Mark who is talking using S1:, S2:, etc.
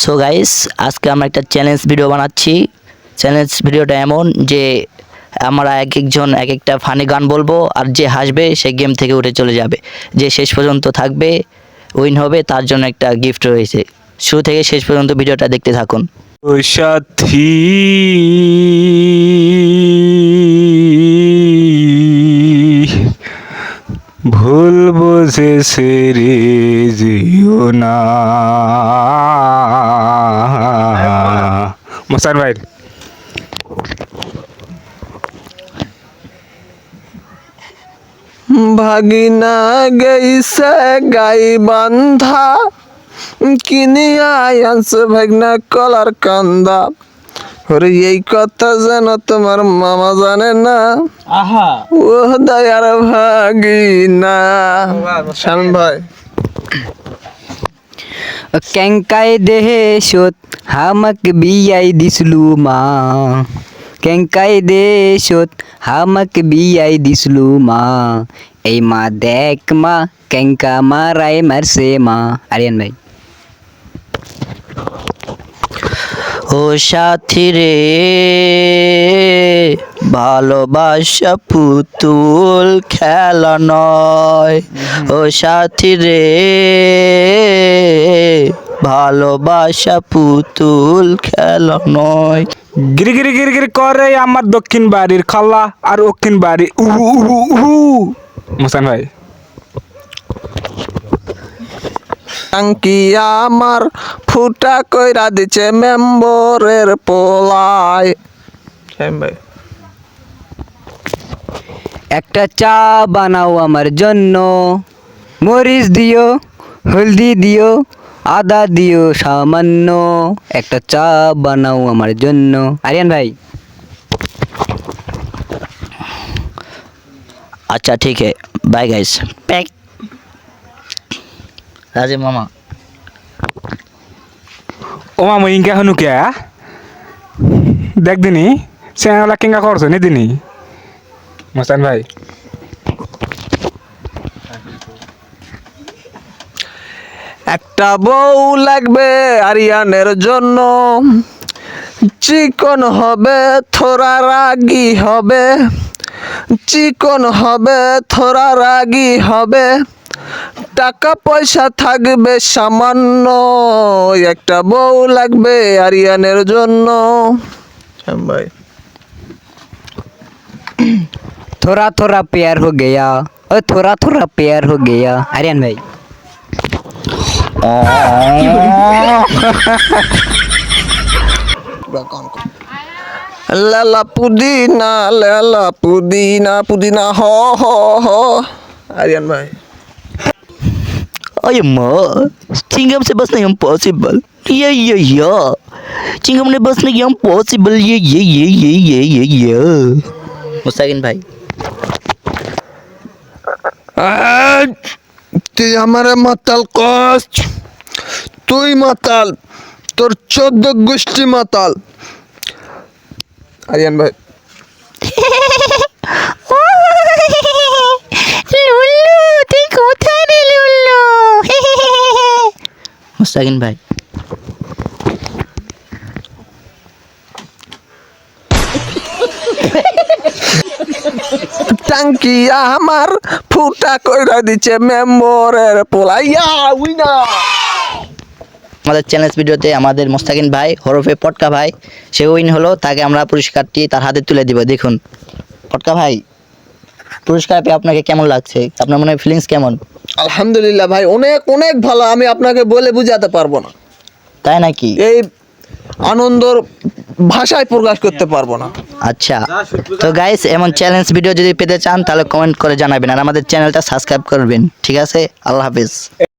S1: So guys আজকে আমরা একটা চ্যালেঞ্জ ভিডিও বানাচ্ছি। চ্যালেঞ্জ ভিডিওটা এমন যে আমরা এক একজন, এক একটা ফানি গান বলব আর যে হাসবে সে গেম থেকে উঠে চলে যাবে। যে শেষ পর্যন্ত থাকবে উইন হবে, তার জন্য একটা গিফট রয়েছে। শুরু থেকে শেষ পর্যন্ত ভিডিওটা দেখতে থাকুন।
S2: সাথী ভুল বুঝে সেরে যেও না। মোসান ভাই।
S3: ভাগিনা গেইছে গাই বান্ধা কিনিয়া আনছে ভাগনা কলার কান্দা। ওরে এই কথা যেন তোমার মামা জানে না।
S1: আহা।
S3: ও দয়ার ভাগিনা। শামিম ভাই।
S4: কেঙ্কাই দেহে সত হামাক বিয়াই দিসলু মা। কেঙ্কাই দে সত হামাক বিয়াই দিসলু মা। এই মা দেখ মা কেঙ্কা মারাই মারছে মা। আরিয়ান ভাই।
S1: ও সাথী রে। ভালোবাসা পুতুল খেলা নয়। ও সাথী রে। ভালোবাসা পুতুল খেলা নয়।
S2: গিরি গিরি গিরি গিরি করে আমার দক্ষিণ বাড়ির খালা আর দক্ষিণ বাড়ি উহু উহু উহু। মোসান ভাই।
S3: টাঙ্কি আমার ফুটা কইরা দিছে মেম্বরের পোলায় শামিম ভাই
S4: একটা চা বানাও আমার জন্য মরিচ দিও হলদি দিও আদা দিও সামান্য একটা চা বানাও আমার জন্য আরিয়ান ভাই
S1: अच्छा ठीक है बाय गाइस पैक রাজে মামা।
S2: ও মামু ইঙ্কা হনু কে দেখ দিনি চেনাওয়ালা কিঙ্গা করছ নি দিনি মসান ভাই।
S3: একটা বউ লাগবে আরিয়ানের জন্য। চিকন হবে থোড়া রাগি হবে। চিকন হবে থোড়া রাগি হবে। টাকা পয়সা থাকবে সামান্য একটা বউ লাগবে আরিয়ানের জন্য। হ্যাঁ ভাই।
S4: থোড়া থোড়া পেয়ার হো গেয়া। ও থোড়া থোড়া পেয়ার হো গেয়া। আরিয়ান ভাই।
S3: লালা পুদিনা লালা পুদিনা পুদিনা হ হ হ। আরিয়ান ভাই।
S1: अरे माँ चिंगम से बसना इम्पॉसिबल ये ये ये चिंगम ने बसना इम्पॉसिबल ये ये ये ये ये ये ये मुस्ताकिन भाई
S3: আজ তুই আমারে মাতাল কস তুই মাতাল তোর চোদ্দ গোষ্ঠী মাতাল আরিয়ান ভাই
S1: মুস্তাকিন ভাই।
S3: টাঙ্কি আমার ফুটা কইরা দিছে মেম্বরের পোলাইয়া উইনা।
S1: আমাদের চ্যালেঞ্জ ভিডিওতে আমাদের মুস্তাকিন ভাই হরফে পটকা ভাই সে উইন হলো তাকে আমরা পুরস্কারটি তার হাতে তুলে দিব দেখুন। পটকা ভাই পুরস্কার পেয়ে আপনাকে কেমন লাগছে? আপনার মনে ফিলিংস কেমন?
S3: আলহামদুলিল্লাহ ভাই অনেক অনেক ভালো। আমি আপনাকে বলে বুঝাতে পারব না।
S1: তাই নাকি?
S3: এই আনন্দর ভাষায় প্রকাশ করতে পারব না।
S1: আচ্ছা তো গাইস এমন চ্যালেঞ্জ ভিডিও যদি পেতে চান তাহলে কমেন্ট করে জানাবেন। আর আমাদের চ্যানেলটা সাবস্ক্রাইব করবেন। ঠিক আছে? আল্লাহ হাফিজ।